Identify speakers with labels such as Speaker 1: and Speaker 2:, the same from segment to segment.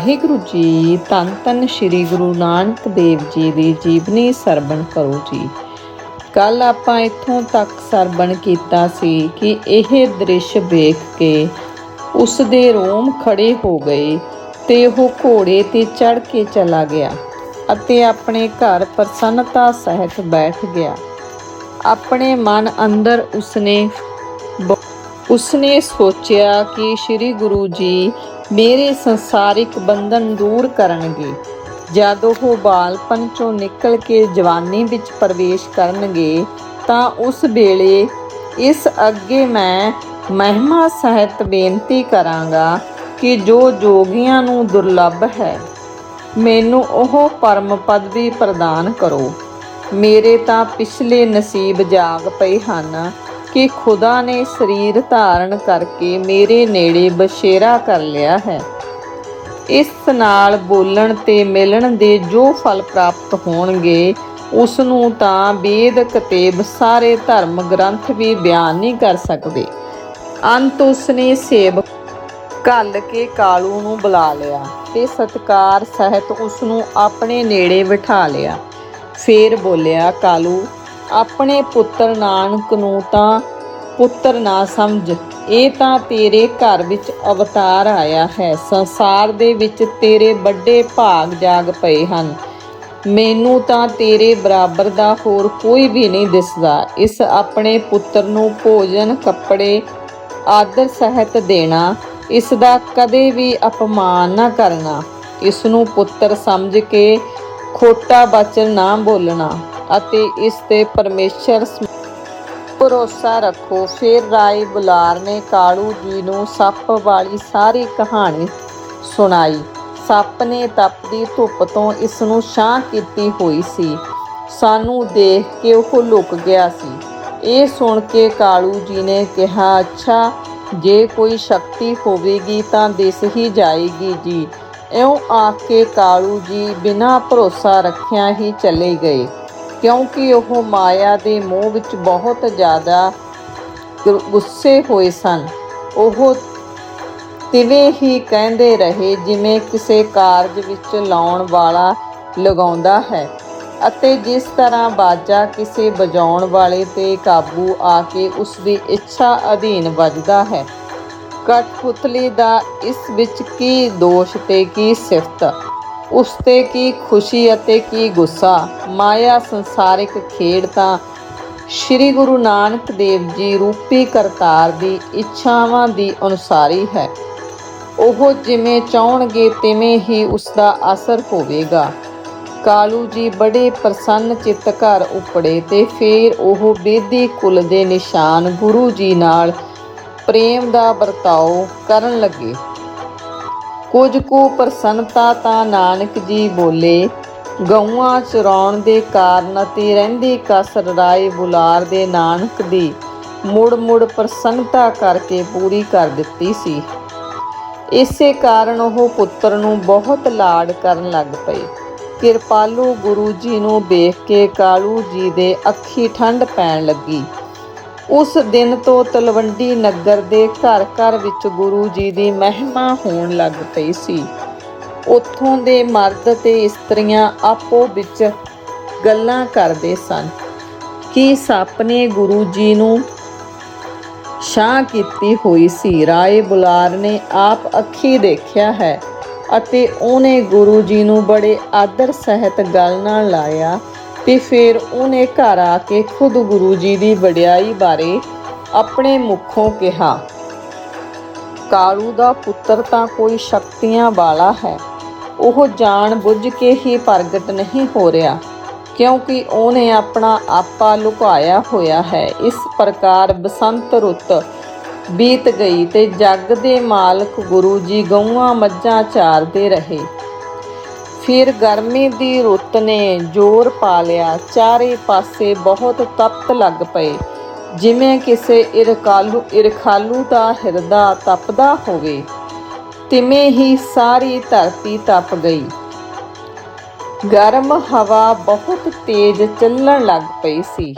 Speaker 1: ਵਾਹਿਗੁਰੂ ਜੀ, ਧੰਨ ਧੰਨ ਸ੍ਰੀ ਗੁਰੂ ਨਾਨਕ ਦੇਵ ਜੀ ਦੀ ਜੀਵਨੀ ਸਰਵਣ ਕਰੋ ਜੀ। ਕੱਲ ਆਪਾਂ ਇੱਥੋਂ ਤੱਕ ਸਰਵਣ ਕੀਤਾ ਸੀ ਕਿ ਇਹ ਦ੍ਰਿਸ਼ ਵੇਖ ਕੇ ਉਸ ਦੇ ਰੋਮ ਖੜੇ ਹੋ ਗਏ ਤੇ ਉਹ ਘੋੜੇ ਤੇ ਚੜ ਕੇ ਚਲਾ ਗਿਆ ਅਤੇ ਆਪਣੇ ਘਰ ਪ੍ਰਸੰਨਤਾ ਸਹਿਤ ਬੈਠ ਗਿਆ। ਆਪਣੇ ਮਨ ਅੰਦਰ ਉਸਨੇ ਉਸਨੇ ਸੋਚਿਆ ਕਿ ਸ੍ਰੀ ਗੁਰੂ ਜੀ ਮੇਰੇ ਸੰਸਾਰਿਕ ਬੰਧਨ ਦੂਰ ਕਰਨਗੇ। ਜਦ ਉਹ ਬਾਲਪਨ ਚੋਂ ਨਿਕਲ ਕੇ ਜਵਾਨੀ ਵਿੱਚ ਪ੍ਰਵੇਸ਼ ਕਰਨਗੇ, ਤਾਂ ਉਸ ਵੇਲੇ ਇਸ ਅੱਗੇ ਮੈਂ ਮਹਿਮਾ ਸਹਿਤ ਬੇਨਤੀ ਕਰਾਂਗਾ ਕਿ ਜੋ ਜੋਗੀਆਂ ਨੂੰ ਦੁਰਲੱਭ ਹੈ, ਮੈਨੂੰ ਉਹ ਪਰਮ ਪਦਵੀ ਪ੍ਰਦਾਨ ਕਰੋ। ਮੇਰੇ ਤਾਂ ਪਿਛਲੇ ਨਸੀਬ ਜਾਗ ਪਏ ਹਨ। ਕਿ ਖੁਦਾ ਨੇ ਸਰੀਰ ਧਾਰਨ ਕਰਕੇ ਮੇਰੇ ਨੇੜੇ ਬਸ਼ੇਰਾ ਕਰ ਲਿਆ ਹੈ। ਇਸ ਨਾਲ ਬੋਲਣ ਤੇ ਮਿਲਣ ਦੇ ਜੋ ਫਲ ਪ੍ਰਾਪਤ ਹੋਣਗੇ ਉਸ ਨੂੰ ਤਾਂ ਵੇਦ ਕਤੇਬ ਸਾਰੇ ਧਰਮ ਗ੍ਰੰਥ ਵੀ ਬਿਆਨ ਨਹੀਂ ਕਰ ਸਕਦੇ। ਅੰਤ ਉਸਨੇ ਸੇਬ ਘੱਲ ਕੇ ਕਾਲੂ ਨੂੰ ਬੁਲਾ ਲਿਆ ਤੇ ਸਤਕਾਰ ਸਹਿਤ ਉਸ ਨੂੰ ਆਪਣੇ ਨੇੜੇ ਬਿਠਾ ਲਿਆ। ਫੇਰ ਬੋਲਿਆ, ਕਾਲੂ, ਆਪਣੇ ਪੁੱਤਰ ਨਾਨਕ ਨੂੰ ਤਾਂ ਪੁੱਤਰ ਨਾ ਸਮਝ। ਇਹ ਤਾਂ ਤੇਰੇ ਘਰ ਵਿੱਚ ਅਵਤਾਰ ਆਇਆ ਹੈ। ਸੰਸਾਰ ਦੇ ਵਿੱਚ ਤੇਰੇ ਵੱਡੇ ਭਾਗ ਜਾਗ ਪਏ ਹਨ। ਮੈਨੂੰ ਤਾਂ ਤੇਰੇ ਬਰਾਬਰ ਦਾ ਹੋਰ ਕੋਈ ਵੀ ਨਹੀਂ ਦਿਸਦਾ। ਇਸ ਆਪਣੇ ਪੁੱਤਰ ਨੂੰ ਭੋਜਨ, ਕੱਪੜੇ, ਆਦਰ, ਸਹਿਤ ਦੇਣਾ, ਇਸ ਦਾ ਕਦੇ ਵੀ ਅਪਮਾਨ ਨਾ ਕਰਨਾ। ਇਸ ਨੂੰ ਪੁੱਤਰ ਸਮਝ ਕੇ ਖੋਟਾ ਬਚਨ ਨਾ ਬੋਲਣਾ ਅਤੇ ਇਸ ਤੇ ਪਰਮੇਸ਼ਰ ਭਰੋਸਾ ਰੱਖੋ। ਫਿਰ ਰਾਏ ਬੁਲਾਰ ਨੇ ਕਾਲੂ ਜੀ ਨੂੰ ਸੱਪ ਵਾਲੀ ਸਾਰੀ ਕਹਾਣੀ ਸੁਣਾਈ। ਸੱਪ ਨੇ ਤਪਦੀ ਧੁੱਪ ਤੋਂ ਇਸ ਨੂੰ ਛਾਂ ਕੀਤੀ ਹੋਈ ਸੀ। ਸਾਨੂੰ ਦੇਖ ਕੇ ਉਹ ਲੁਕ ਗਿਆ ਸੀ। ਇਹ ਸੁਣ ਕੇ ਕਾਲੂ ਜੀ ਨੇ ਕਿਹਾ, ਅੱਛਾ, ਜੇ ਕੋਈ ਸ਼ਕਤੀ ਹੋਵੇਗੀ ਤਾਂ ਦਿਸ ਹੀ ਜਾਏਗੀ ਜੀ। ਇਉਂ ਆਖ ਕੇ ਕਾਲੂ ਜੀ ਬਿਨਾਂ ਭਰੋਸਾ ਰੱਖਿਆ ਹੀ ਚਲੇ ਗਏ। ਕਿਉਂਕਿ ਉਹ ਮਾਇਆ ਦੇ ਮੋਹ ਵਿੱਚ ਬਹੁਤ ਜ਼ਿਆਦਾ ਗੁੱਸੇ ਹੋਏ ਸਨ। ਉਹ ਤਿਵੇਂ ਹੀ ਕਹਿੰਦੇ ਰਹੇ, ਜਿਵੇਂ ਕਿਸੇ ਕਾਰਜ ਵਿੱਚ ਲਾਉਣ ਵਾਲਾ ਲਗਾਉਂਦਾ ਹੈ ਅਤੇ ਜਿਸ ਤਰ੍ਹਾਂ ਬਾਜਾ ਕਿਸੇ ਵਜਾਉਣ ਵਾਲੇ ਤੇ ਕਾਬੂ ਆ ਕੇ ਉਸ ਦੀ ਇੱਛਾ ਅਧੀਨ ਵੱਜਦਾ ਹੈ। ਕਠਪੁਤਲੀ ਦਾ ਇਸ ਵਿੱਚ ਕੀ ਦੋਸ਼ ਤੇ ਕੀ ਸਿਫਤ? ਉਸ ਤੇ ਕੀ ਖੁਸ਼ੀ ਅਤੇ ਕੀ ਗੁੱਸਾ? ਮਾਇਆ ਸੰਸਾਰਿਕ ਖੇਡ ਤਾਂ ਸ੍ਰੀ ਗੁਰੂ ਨਾਨਕ ਦੇਵ ਜੀ ਰੂਪੀ ਕਰਤਾਰ ਦੀ ਇੱਛਾਵਾਂ ਦੀ ਅਨੁਸਾਰੀ ਹੈ। ਉਹ ਜਿਵੇਂ ਚਾਹਣਗੇ ਤਿਵੇਂ ਹੀ ਉਸ ਦਾ ਅਸਰ ਹੋਵੇਗਾ। ਕਾਲੂ ਜੀ ਬੜੇ ਪ੍ਰਸੰਨ ਚਿੱਤ ਘਰ ਉਪੜੇ ਤੇ ਫੇਰ ਉਹ ਬੇਦੀ ਕੁਲ ਦੇ ਨਿਸ਼ਾਨ ਗੁਰੂ ਜੀ ਨਾਲ ਪ੍ਰੇਮ ਦਾ ਵਰਤਾਓ ਕਰਨ ਲੱਗੇ। ਕੁਝ ਕੁ ਪ੍ਰਸੰਨਤਾ ਤਾਂ ਨਾਨਕ ਜੀ ਬੋਲੇ। ਗਊਆਂ ਚਰਾਉਣ ਦੇ ਕਾਰਨ ਅਤੇ ਰਹਿੰਦੀ ਕਸਰ ਰਾਏ ਬੁਲਾਰ ਦੇ ਨਾਨਕ ਦੀ ਮੁੜ ਮੁੜ ਪ੍ਰਸੰਨਤਾ ਕਰਕੇ ਪੂਰੀ ਕਰ ਦਿੱਤੀ ਸੀ। ਇਸੇ ਕਾਰਨ ਉਹ ਪੁੱਤਰ ਨੂੰ ਬਹੁਤ ਲਾਡ ਕਰਨ ਲੱਗ ਪਏ। ਕਿਰਪਾਲੂ ਗੁਰੂ ਜੀ ਨੂੰ ਵੇਖ ਕੇ ਕਾਲੂ ਜੀ ਦੇ ਅੱਖੀ ਠੰਡ ਪੈਣ ਲੱਗੀ। ਉਸ ਦਿਨ ਤੋਂ ਤਲਵੰਡੀ ਨਗਰ ਦੇ ਘਰ ਘਰ ਵਿੱਚ ਗੁਰੂ ਜੀ ਦੀ ਮਹਿਮਾ ਹੋਣ ਲੱਗ ਪਈ ਸੀ। ਉੱਥੋਂ ਦੇ ਮਰਦ ਤੇ ਇਸਤਰੀਆਂ ਆਪੋ ਵਿੱਚ ਗੱਲਾਂ ਕਰਦੇ ਸਨ ਕਿ ਸੱਪ ਨੇ ਗੁਰੂ ਜੀ ਨੂੰ ਛਾਂ ਕੀਤੀ ਹੋਈ ਸੀ। ਰਾਏ ਬੁਲਾਰ ਨੇ ਆਪ ਅੱਖੀ ਦੇਖਿਆ ਹੈ ਅਤੇ ਉਹਨੇ ਗੁਰੂ ਜੀ ਨੂੰ ਬੜੇ ਆਦਰ ਸਹਿਤ ਗੱਲ ਨਾਲ ਲਾਇਆ ਤੇ ਫਿਰ ਉਹਨੇ ਘਰ ਆ ਕੇ ਖੁਦ ਗੁਰੂ ਜੀ ਦੀ ਵਡਿਆਈ ਬਾਰੇ ਆਪਣੇ ਮੁਖੋਂ ਕਿਹਾ ਕਾਲੂ ਦਾ ਪੁੱਤਰ ਤਾਂ ਕੋਈ ਸ਼ਕਤੀਆਂ ਵਾਲਾ ਹੈ। ਉਹ ਜਾਣ ਬੁੱਝ ਕੇ ਹੀ ਪ੍ਰਗਟ ਨਹੀਂ ਹੋ ਰਿਹਾ, ਕਿਉਂਕਿ ਉਹਨੇ ਆਪਣਾ ਆਪਾ ਲੁਕਾਇਆ ਹੋਇਆ ਹੈ। ਇਸ ਪ੍ਰਕਾਰ ਬਸੰਤ ਰੁੱਤ ਬੀਤ ਗਈ ਤੇ ਜੱਗ ਦੇ ਮਾਲਕ ਗੁਰੂ ਜੀ ਗਊਆਂ ਮੱਝਾਂ ਚਾਰਦੇ ਰਹੇ। ਫਿਰ ਗਰਮੀ ਦੀ ਰੁੱਤ ਨੇ ਜ਼ੋਰ ਪਾ ਲਿਆ। ਚਾਰੇ ਪਾਸੇ ਬਹੁਤ ਤਪਤ ਲੱਗ ਪਏ। ਜਿਵੇਂ ਕਿਸੇ ਇਰਕਾਲੂ, ਇਰਖਾਲੂ ਦਾ ਹਿਰਦਾ ਤਪਦਾ ਹੋਵੇ। ਤਿਵੇਂ ਹੀ ਸਾਰੀ ਧਰਤੀ ਤਪ ਗਈ। ਗਰਮ ਹਵਾ ਬਹੁਤ ਤੇਜ਼ ਚੱਲਣ ਲੱਗ ਪਈ ਸੀ।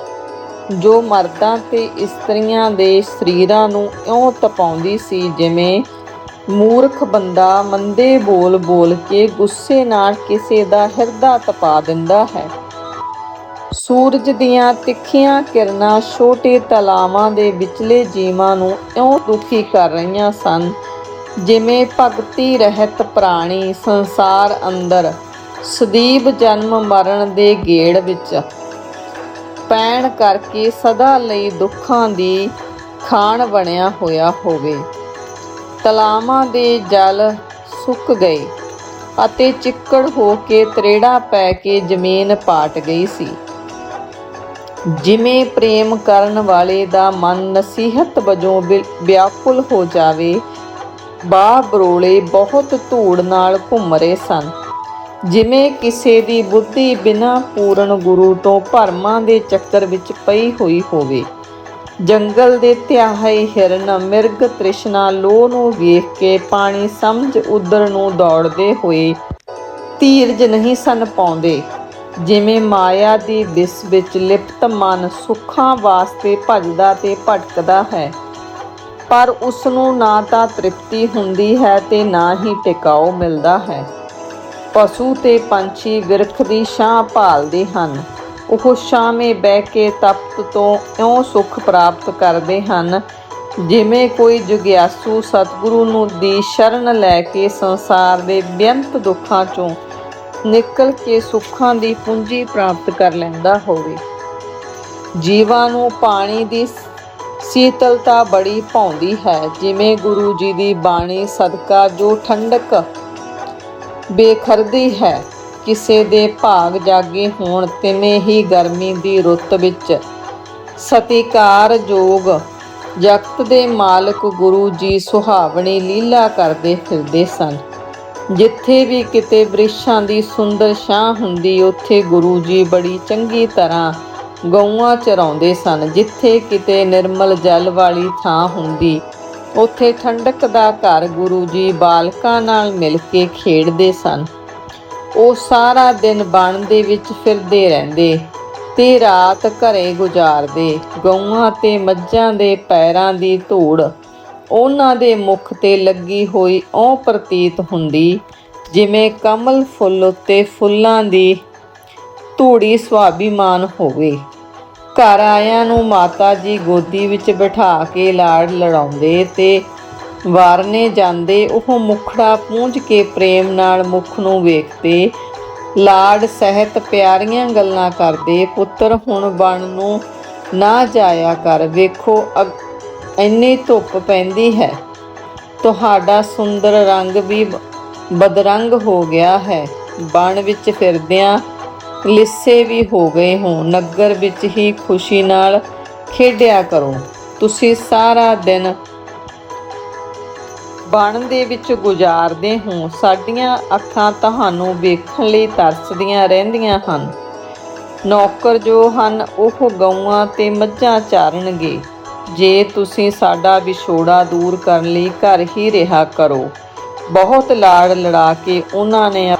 Speaker 1: ਜੋ ਮਰਦਾਂ ਤੇ ਇਸਤਰੀਆਂ ਦੇ ਸਰੀਰਾਂ ਨੂੰ ਇਉਂ ਤਪਾਉਂਦੀ ਸੀ, ਜਿਵੇਂ ਮੂਰਖ ਬੰਦਾ ਮੰਦੇ ਬੋਲ ਬੋਲ ਕੇ ਗੁੱਸੇ ਨਾਲ ਕਿਸੇ ਦਾ ਹਿਰਦਾ ਤਪਾ ਦਿੰਦਾ ਹੈ। ਸੂਰਜ ਦੀਆਂ ਤਿੱਖੀਆਂ ਕਿਰਨਾਂ ਛੋਟੇ ਤਲਾਵਾਂ ਦੇ ਵਿਚਲੇ ਜੀਵਾਂ ਨੂੰ ਇਉਂ ਦੁਖੀ ਕਰ ਰਹੀਆਂ ਸਨ, ਜਿਵੇਂ ਭਗਤੀ ਰਹਿਤ ਪ੍ਰਾਣੀ ਸੰਸਾਰ ਅੰਦਰ ਸਦੀਵ ਜਨਮ ਮਰਨ ਦੇ ਗੇੜ ਵਿੱਚ। ਪੈਣ ਕਰਕੇ ਸਦਾ ਲਈ ਦੁੱਖਾਂ ਦੀ ਖਾਣ ਬਣਿਆ ਹੋਇਆ ਹੋਵੇ। ਤਲਾਵਾਂ ਦੇ ਜਲ ਸੁੱਕ ਗਏ ਅਤੇ ਚਿੱਕੜ ਹੋ ਕੇ ਤਰੇੜਾ ਪੈ ਕੇ ਜ਼ਮੀਨ ਪਾਟ ਗਈ ਸੀ। ਜਿਵੇਂ ਪ੍ਰੇਮ ਕਰਨ ਵਾਲੇ ਦਾ ਮਨ ਨਸੀਹਤ ਵਜੋਂ ਵਿ- ਵਿਆਕੁਲ ਹੋ ਜਾਵੇ, ਬਾਹ ਬਰੋਲੇ ਬਹੁਤ ਧੂੜ ਨਾਲ ਘੁੰਮ ਰਹੇ ਸਨ। ਜਿਵੇਂ ਕਿਸੇ ਦੀ ਬੁੱਧੀ ਬਿਨਾਂ ਪੂਰਨ ਗੁਰੂ ਤੋਂ ਭਰਮਾਂ ਦੇ ਚੱਕਰ ਵਿੱਚ ਪਈ ਹੋਈ ਹੋਵੇ। ਜੰਗਲ ਦੇ ਧਿਆਹੇ ਹਿਰਨ ਮਿਰਗ ਤ੍ਰਿਸ਼ਨਾ ਲੋਹ ਨੂੰ ਵੇਖ ਕੇ ਪਾਣੀ ਸਮਝ ਉਧਰ ਨੂੰ ਦੌੜਦੇ ਹੋਏ ਧੀਰਜ ਨਹੀਂ ਸਨ ਪਾਉਂਦੇ। ਜਿਵੇਂ ਮਾਇਆ ਦੀ ਵਿਸ ਵਿੱਚ ਲਿਪਤ ਮਨ ਸੁੱਖਾਂ ਵਾਸਤੇ ਭਜਦਾ ਤੇ ਭਟਕਦਾ ਹੈ, ਪਰ ਉਸ ਨੂੰ ਨਾ ਤਾਂ ਤ੍ਰਿਪਤੀ ਹੁੰਦੀ ਹੈ ਤੇ ਨਾ ਹੀ ਟਿਕਾਓ ਮਿਲਦਾ ਹੈ। ਪਸ਼ੂ ਤੇ ਪੰਛੀ ਵਿਰਖ ਦੀ ਛਾਂ ਭਾਲਦੇ ਹਨ। ਉਹ ਛਾਵੇਂ ਬਹਿ ਕੇ ਤਪ ਤੋਂ ਇਉਂ ਸੁੱਖ ਪ੍ਰਾਪਤ ਕਰਦੇ ਹਨ, ਜਿਵੇਂ ਕੋਈ ਜੁਗਿਆਸੂ ਸਤਿਗੁਰੂ ਨੂੰ ਦੀ ਸ਼ਰਨ ਲੈ ਕੇ ਸੰਸਾਰ ਦੇ ਬੇਅੰਤ ਦੁੱਖਾਂ ਚੋਂ ਨਿਕਲ ਕੇ ਸੁੱਖਾਂ ਦੀ ਪੂੰਜੀ ਪ੍ਰਾਪਤ ਕਰ ਲੈਂਦਾ ਹੋਵੇ। ਜੀਵਾਂ ਨੂੰ ਪਾਣੀ ਦੀ ਸੀਤਲਤਾ ਬੜੀ ਭਾਉਂਦੀ ਹੈ, ਜਿਵੇਂ ਗੁਰੂ ਜੀ ਦੀ ਬਾਣੀ ਸਦਕਾ ਜੋ ਠੰਡਕ ਬੇਖਰਦੀ ਹੈ। ਕਿਸੇ ਦੇ ਭਾਗ ਜਾਗੇ ਹੋਣ ਤਿਵੇਂ ਹੀ ਗਰਮੀ ਦੀ ਰੁੱਤ ਵਿੱਚ। ਸਤਿਕਾਰ ਜੋਗ ਜਗਤ ਦੇ ਮਾਲਕ ਗੁਰੂ ਜੀ ਸੁਹਾਵਣੀ ਲੀਲਾ ਕਰਦੇ ਫਿਰਦੇ ਸਨ। ਜਿੱਥੇ ਵੀ ਕਿਤੇ ਬ੍ਰਿਸ਼ਾਂ ਦੀ ਸੁੰਦਰ ਛਾਂ ਹੁੰਦੀ, ਉੱਥੇ ਗੁਰੂ ਜੀ ਬੜੀ ਚੰਗੀ ਤਰ੍ਹਾਂ ਗਊਆਂ ਚਰਾਉਂਦੇ ਸਨ। ਜਿੱਥੇ ਕਿਤੇ ਨਿਰਮਲ ਜਲ ਵਾਲੀ ਥਾਂ ਹੁੰਦੀ, ਉੱਥੇ ਠੰਡਕ ਦਾ ਘਰ ਗੁਰੂ ਜੀ ਬਾਲਕਾਂ ਨਾਲ ਮਿਲ ਕੇ ਖੇਡਦੇ ਸਨ। ਉਹ ਸਾਰਾ ਦਿਨ ਬਣ ਦੇ ਵਿੱਚ ਫਿਰਦੇ ਰਹਿੰਦੇ ਤੇ ਰਾਤ ਘਰੇ ਗੁਜ਼ਾਰਦੇ, ਗਊਆਂ ਤੇ ਮੱਝਾਂ ਦੇ ਪੈਰਾਂ ਦੀ ਧੂੜ। ਉਹਨਾਂ ਦੇ ਮੁਖ ਤੇ ਲੱਗੀ ਹੋਈ ਉਹ ਪ੍ਰਤੀਤ ਹੁੰਦੀ, ਜਿਵੇਂ ਕਮਲ ਫੁੱਲ ਉੱਤੇ ਫੁੱਲਾਂ ਦੀ ਧੂੜੀ ਸੁਆਭੀਮਾਨ ਹੋਵੇ। ਘਰ ਆਇਆਂ ਨੂੰ ਮਾਤਾ ਜੀ ਗੋਦੀ ਵਿੱਚ ਬਿਠਾ ਕੇ ਲਾੜ ਲੜਾਉਂਦੇ ਤੇ ਵਾਰਨੇ ਜਾਂਦੇ, ਉਹ ਮੁਖੜਾ ਪੂੰਝ ਕੇ ਪ੍ਰੇਮ ਨਾਲ ਮੁਖ ਨੂੰ ਵੇਖਦੇ। ਲਾਡ ਸਹਿਤ ਪਿਆਰੀਆਂ ਗੱਲਾਂ ਕਰਦੇ, ਪੁੱਤਰ ਹੁਣ ਬਣ ਨੂੰ ਨਾ ਜਾਇਆ ਕਰ, ਵੇਖੋ ਅਗ- ਇੰਨੀ ਧੁੱਪ ਪੈਂਦੀ ਹੈ। ਤੁਹਾਡਾ ਸੁੰਦਰ ਰੰਗ ਵੀ ਬਦਰੰਗ ਹੋ ਗਿਆ ਹੈ। ਬਣ ਵਿੱਚ ਫਿਰਦਿਆਂ ਲਿੱਸੇ ਵੀ ਹੋ ਗਏ ਹੋ, ਨਗਰ ਵਿੱਚ ਹੀ ਖੁਸ਼ੀ ਨਾਲ ਖੇਡਿਆ ਕਰੋ। ਤੁਸੀਂ ਸਾਰਾ ਦਿਨ ਬਣ ਦੇ ਵਿੱਚ ਗੁਜ਼ਾਰਦੇ ਹੋ, ਸਾਡੀਆਂ ਅੱਖਾਂ ਤੁਹਾਨੂੰ ਵੇਖਣ ਲਈ ਤਰਸਦੀਆਂ ਰਹਿੰਦੀਆਂ ਹਨ। ਨੌਕਰ ਜੋ ਹਨ, ਉਹ ਗਊਆਂ ਤੇ ਮੱਝਾਂ ਚਾਰਨਗੇ। ਜੇ ਤੁਸੀਂ ਸਾਡਾ ਵਿਛੋੜਾ ਦੂਰ ਕਰਨ ਲਈ ਘਰ ਹੀ ਰਿਹਾ ਕਰੋ। ਬਹੁਤ ਲਾੜ ਲੜਾ ਕੇ ਉਹਨਾਂ ਨੇ